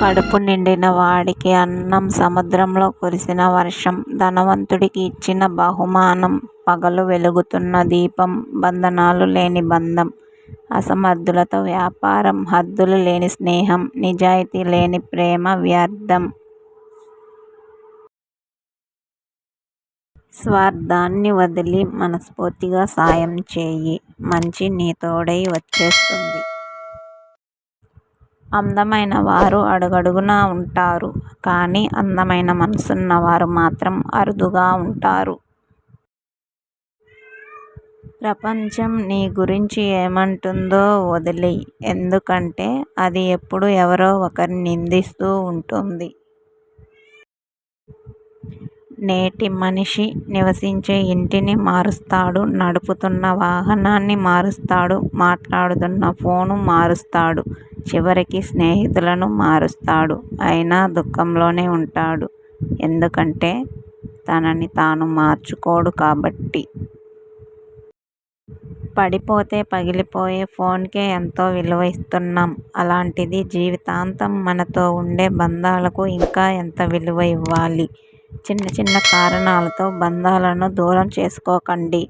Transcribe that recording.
కడుపు నిండిన వాడికి అన్నం సముద్రంలో కురిసిన వర్షం ధనవంతుడికి ఇచ్చిన బహుమానం పగలు వెలుగుతున్న దీపం బంధనాలు లేని బంధం అసమర్థులతో వ్యాపారం హద్దులు లేని స్నేహం నిజాయితీ లేని ప్రేమ వ్యర్థం. స్వార్థాన్ని వదిలి మనస్ఫూర్తిగా సాయం చేయి. మంచి నీ తోడై వచ్చేస్తుంది. అందమైన వారు అడుగడుగునా ఉంటారు కానీ అందమైన మనసున్న వారు మాత్రం అరుదుగా ఉంటారు. ప్రపంచం నీ గురించి ఏమంటుందో వదిలి ఎందుకంటే అది ఎప్పుడు ఎవరో ఒకరిని నిందిస్తూ ఉంటుంది. నేటి మనిషి నివసించే ఇంటిని మారుస్తాడు నడుపుతున్న వాహనాన్ని మారుస్తాడు మాట్లాడుతున్న ఫోను మారుస్తాడు చివరికి స్నేహితులను మారుస్తాడు అయినా దుఃఖంలోనే ఉంటాడు. ఎందుకంటే తనని తాను మార్చుకోడు కాబట్టి. పడిపోతే పగిలిపోయే ఫోన్కే ఎంతో విలువ ఇస్తున్నాం. అలాంటిది జీవితాంతం మనతో ఉండే బంధాలకు ఇంకా ఎంత విలువ ఇవ్వాలి? చిన్న చిన్న కారణాలతో బంధాలను దూరం చేసుకోకండి.